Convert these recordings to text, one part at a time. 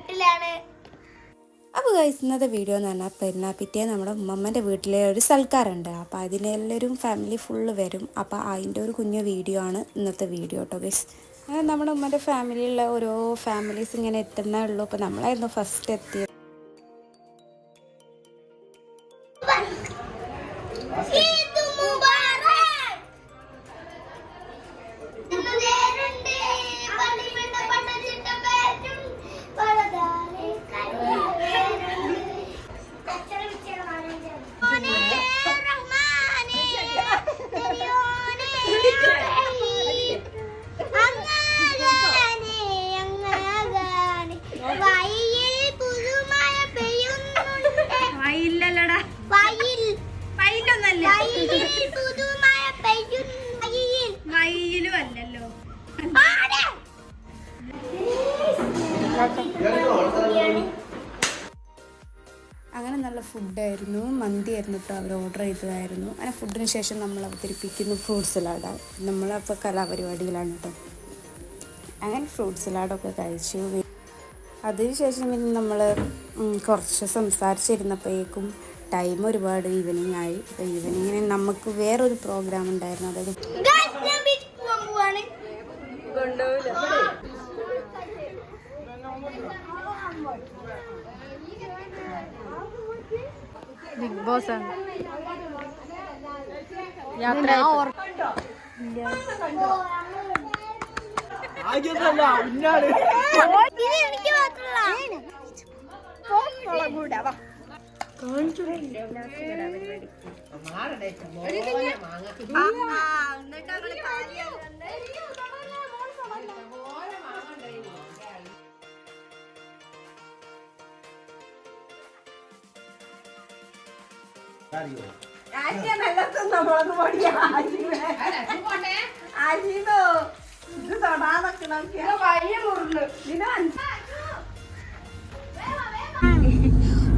വീട്ടിലാണ്. അപ്പോൾ ഗൈസ് ഇന്നത്തെ വീഡിയോ എന്ന് പറഞ്ഞാൽ പെരുന്നാ പിറ്റേ നമ്മുടെ ഉമ്മമ്മന്റെ വീട്ടിലെ ഒരു സൽക്കാരുണ്ട്. അപ്പോൾ അതിനെല്ലാവരും ഫാമിലി ഫുള്ള് വരും. അപ്പോൾ അതിന്റെ ഒരു കുഞ്ഞു വീഡിയോ ആണ് ഇന്നത്തെ വീഡിയോ കേട്ടോ ഗൈസ് അങ്ങനെ നമ്മുടെ ഉമ്മന്റെ ഫാമിലിയിലുള്ള ഓരോ ഫാമിലീസ് ഇങ്ങനെ എത്തുന്നേ ഉള്ളൂ. അപ്പോൾ നമ്മളായിരുന്നു ഫസ്റ്റ് എത്തിയത്. നല്ല ഫുഡായിരുന്നു മന്തിയായിരുന്നു കേട്ടോ അവർ ഓർഡർ ചെയ്തതായിരുന്നു. അങ്ങനെ ഫുഡിന് ശേഷം നമ്മൾ അവതരിപ്പിക്കുന്നു ഫ്രൂട്ട് സലാഡ് നമ്മളപ്പോൾ കലാപരിപാടികളാണ് കേട്ടോ അങ്ങനെ ഫ്രൂട്ട് സലാഡൊക്കെ കഴിച്ചു. അതിനുശേഷം പിന്നെ നമ്മൾ കുറച്ച് സംസാരിച്ചിരുന്നപ്പോഴേക്കും ടൈം ഒരുപാട് ഈവനിങ് ആയി. അപ്പോൾ ഈവനിങ്ങിന് നമുക്ക് വേറൊരു പ്രോഗ്രാം ഉണ്ടായിരുന്നു. അതായത് ഞാൻ ബീച്ച് പോകാൻ പോവാണ് ബിഗ് ബോസ് ആണ്. യാത്ര ഇത്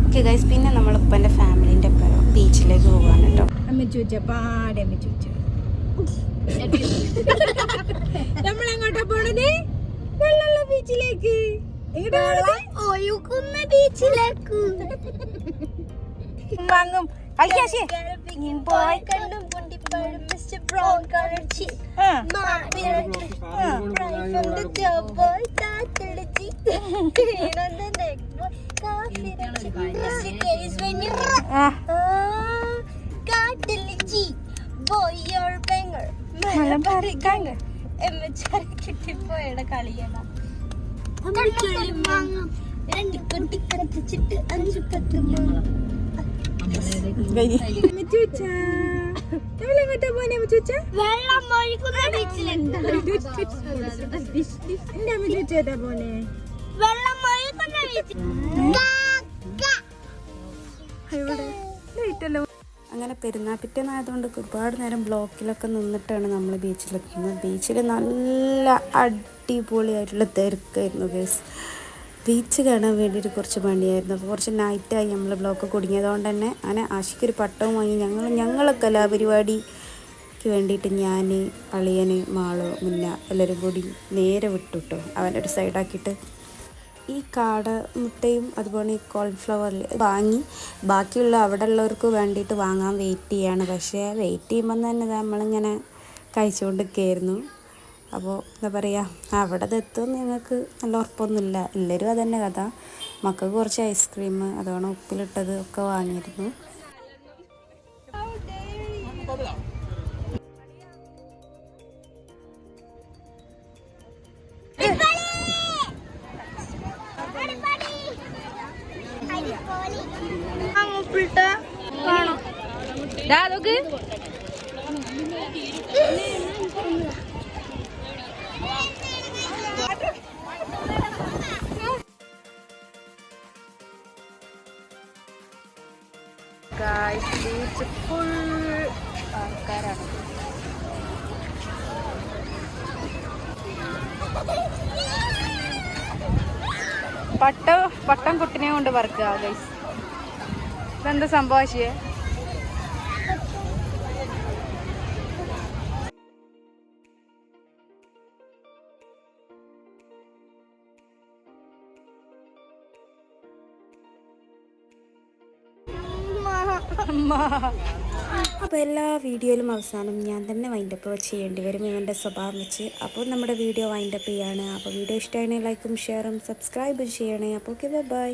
ഓക്കെ ഗൈസ് പിന്നെ ഫാമിലിന്റെ ഒപ്പം ബീച്ചിലേക്ക് പോകാണ് കേട്ടോ. അമ്മ ചോദിച്ച പാടെ അമ്മ ചോദിച്ച നമ്മളെങ്ങോട്ടാ പോണത്? വെള്ളമുള്ള ബീച്ചിലേക്ക്. ഒഴുകുന്ന ബീച്ചിലേക്ക്. വാങ്ങും. കിട്ടിപ്പോയുടെ കളിയണ രണ്ട് കൊട്ടിക്കടപ്പിച്ചിട്ട് അഞ്ചു പത്ത് നമ്മളെങ്ങോട്ടാ പോനെ പിറ്റേന്നായതുകൊണ്ട് അങ്ങനെ ഒരുപാട് നേരം ബ്ലോക്കിലൊക്കെ നിന്നിട്ടാണ് നമ്മൾ ബീച്ചിലെത്തുന്നത്. ബീച്ചിൽ നല്ല അടിപൊളിയായിട്ടുള്ള തിരക്കായിരുന്നു ഗേസ് ബീച്ച് കാണാൻ വേണ്ടിയിട്ട് കുറച്ച് പണിയായിരുന്നു. അപ്പോൾ കുറച്ച് നൈറ്റായി നമ്മൾ ബ്ലോക്ക് കുടുങ്ങിയതുകൊണ്ട് തന്നെ അങ്ങനെ ആശിക്കൊരു പട്ടവും വാങ്ങി. ഞങ്ങൾ ഞങ്ങളെ കലാപരിപാടിക്ക് വേണ്ടിയിട്ട് ഞാൻ അളിയന് മാളോ മുന്ന എല്ലാവരും കൂടി നേരെ വിട്ടു കേട്ടോ ഒരു സൈഡാക്കിയിട്ട് ഈ കാട മുട്ടയും അതുപോലെ ഈ കോളിഫ്ലവർ വാങ്ങി. ബാക്കിയുള്ള അവിടെ ഉള്ളവർക്ക് വേണ്ടിയിട്ട് വാങ്ങാൻ വെയിറ്റ് ചെയ്യാണ്. പക്ഷേ വെയിറ്റ് ചെയ്യുമ്പം തന്നെ നമ്മളിങ്ങനെ കഴിച്ചുകൊണ്ടിരിക്കുകയായിരുന്നു അപ്പോൾ എന്താ പറയുക അവിടെ എത്തും നിങ്ങൾക്ക് നല്ല ഉറപ്പൊന്നുമില്ല. എല്ലാവരും അതന്നെ കഥ. മക്കൾക്ക് കുറച്ച് ഐസ്ക്രീം അതോണം ഉപ്പിലിട്ടത് ഒക്കെ വാങ്ങിയിരുന്നു. നോക്ക്. ബീച്ച് ഫുൾ ആൾക്കാരാണ്. പട്ട പട്ടം കുട്ടിനെ കൊണ്ട് വറുക്കുക ഗൈസ് ഇതെന്താ സംഭവിച്ചേ അപ്പോൾ എല്ലാ വീഡിയോയിലും അവസാനം ഞാൻ തന്നെ വൈൻഡപ്പ് ചെയ്യേണ്ടി വരും ഇവന്റെ സ്വഭാവം വെച്ച്. അപ്പോൾ നമ്മുടെ വീഡിയോ വൈൻഡപ്പ് ചെയ്യാണ്. അപ്പോൾ വീഡിയോ ഇഷ്ടമാണെങ്കിൽ ലൈക്കും ഷെയറും സബ്സ്ക്രൈബും ചെയ്യണേ. അപ്പോൾ ഓക്കെ ബൈ